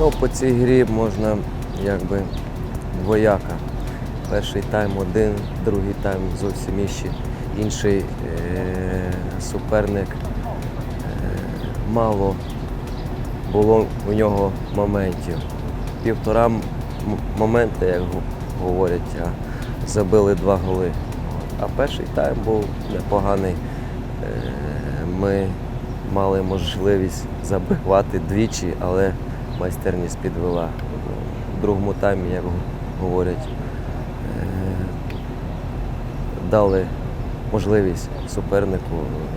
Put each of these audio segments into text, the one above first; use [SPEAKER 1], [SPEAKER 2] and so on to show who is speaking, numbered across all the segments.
[SPEAKER 1] Ну, по цій грі можна якби двояка. Перший тайм один, другий тайм зовсім інший. Інший е- суперник. Е- мало було у нього моментів. Півтора моменти, як говорять, а забили два голи. А перший тайм був непоганий. Е, Ми мали можливість забивати двічі, але майстерність підвела. У другому таймі, як говорять, е, дали можливість супернику е,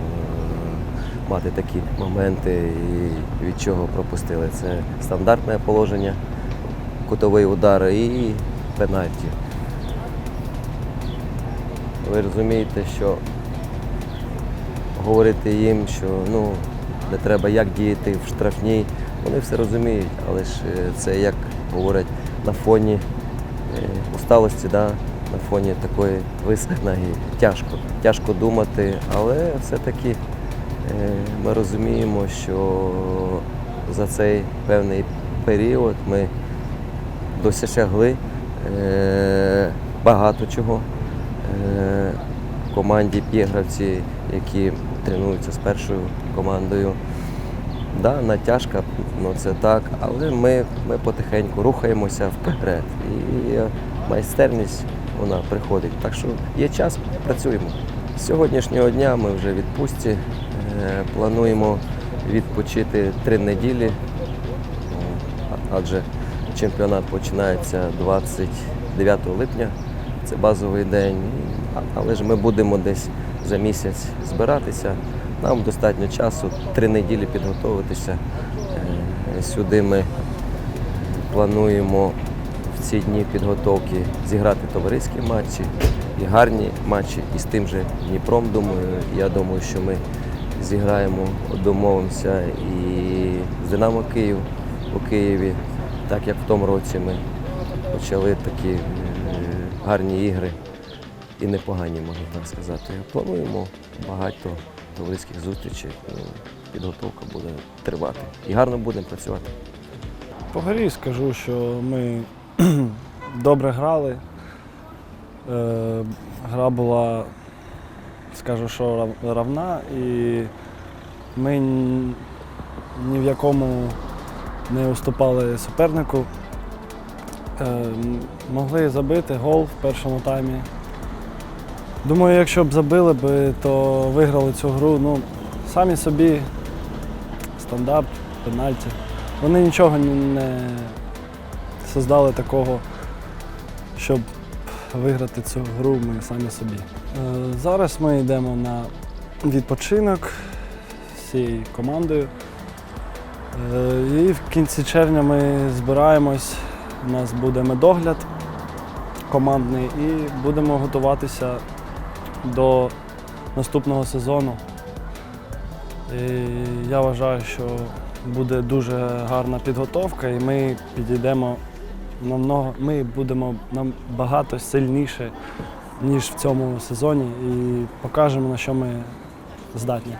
[SPEAKER 1] мати такі моменти і від чого пропустили. Це стандартне положення, кутовий удар і пенальті. Ви розумієте, що говорити їм, що ну, не треба як діяти в штрафній, вони все розуміють, але ж е, це як говорять на фоні е, усталості, да? на фоні такої виснаги тяжко. Тяжко думати, але все-таки е, ми розуміємо, що за цей певний період ми досягли багато чого. В команді є які тренуються з першою командою. Да, натяжка, ну це так, але ми, ми потихеньку рухаємося вперед. І майстерність вона приходить. Так що є час, працюємо. З сьогоднішнього дня ми вже в відпустці. Е, Плануємо відпочити три неділі, адже чемпіонат починається 29 липня, це базовий день. Але ж ми будемо десь за місяць збиратися. Нам достатньо часу, три неділі підготуватися. Е, Сюди ми плануємо в ці дні підготовки зіграти товариські матчі і гарні матчі. І з тим же Дніпром, думаю, я думаю, що ми зіграємо, домовимося і з Динамо Київ у Києві, так як в тому році ми почали такі е, гарні ігри і непогані, можна так сказати. Плануємо багато товариських зустрічей. ну, Підготовка буде тривати. І гарно будемо працювати.
[SPEAKER 2] По грі скажу, що ми добре грали. Е, Гра була, скажу, що равна, і ми ні в якому не уступали супернику. Е, Могли забити гол в першому таймі. Думаю, якщо б забили б, то виграли цю гру. Ну, самі собі стандарт, пенальті. Вони нічого не создали такого, щоб виграти цю гру ми самі собі. Е, Зараз ми йдемо на відпочинок всією командою. Е, І в кінці червня ми збираємось. У нас буде медогляд командний і будемо готуватися до наступного сезону. І я вважаю, що буде дуже гарна підготовка, і ми підійдемо намного, ми будемо набагато сильніше, ніж в цьому сезоні, і покажемо, на що ми здатні.